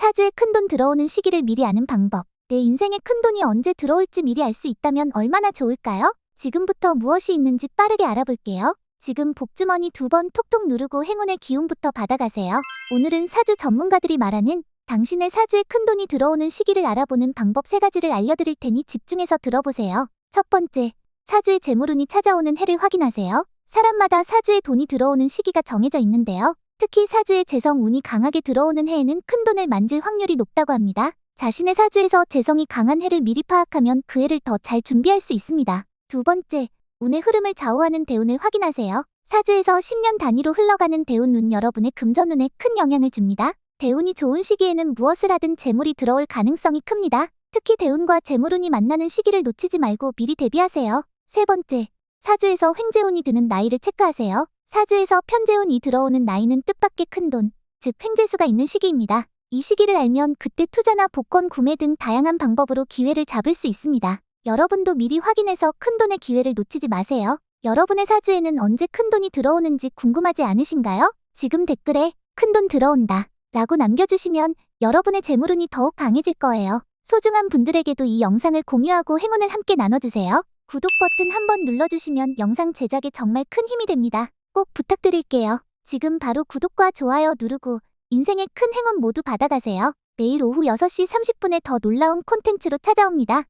사주에 큰돈 들어오는 시기를 미리 아는 방법. 내 인생에 큰돈이 언제 들어올지 미리 알 수 있다면 얼마나 좋을까요? 지금부터 무엇이 있는지 빠르게 알아볼게요. 지금 복주머니 두 번 톡톡 누르고 행운의 기운부터 받아가세요. 오늘은 사주 전문가들이 말하는 당신의 사주에 큰돈이 들어오는 시기를 알아보는 방법 세 가지를 알려드릴 테니 집중해서 들어보세요. 첫 번째, 사주에 재물운이 찾아오는 해를 확인하세요. 사람마다 사주에 돈이 들어오는 시기가 정해져 있는데요. 특히 사주에 재성 운이 강하게 들어오는 해에는 큰돈을 만질 확률이 높다고 합니다. 자신의 사주에서 재성이 강한 해를 미리 파악하면 그 해를 더 잘 준비할 수 있습니다. 두 번째, 운의 흐름을 좌우하는 대운을 확인하세요. 사주에서 10년 단위로 흘러가는 대운 운 여러분의 금전운에 큰 영향을 줍니다. 대운이 좋은 시기에는 무엇을 하든 재물이 들어올 가능성이 큽니다. 특히 대운과 재물운이 만나는 시기를 놓치지 말고 미리 대비하세요. 세 번째, 사주에서 횡재운이 드는 나이를 체크하세요. 사주에서 편재운이 들어오는 나이는 뜻밖의 큰 돈, 즉 횡재수가 있는 시기입니다. 이 시기를 알면 그때 투자나 복권 구매 등 다양한 방법으로 기회를 잡을 수 있습니다. 여러분도 미리 확인해서 큰 돈의 기회를 놓치지 마세요. 여러분의 사주에는 언제 큰 돈이 들어오는지 궁금하지 않으신가요? 지금 댓글에 큰돈 들어온다 라고 남겨주시면 여러분의 재물운이 더욱 강해질 거예요. 소중한 분들에게도 이 영상을 공유하고 행운을 함께 나눠주세요. 구독 버튼 한번 눌러주시면 영상 제작에 정말 큰 힘이 됩니다. 꼭 부탁드릴게요. 지금 바로 구독과 좋아요 누르고 인생의 큰 행운 모두 받아가세요. 매일 오후 6시 30분에 더 놀라운 콘텐츠로 찾아옵니다.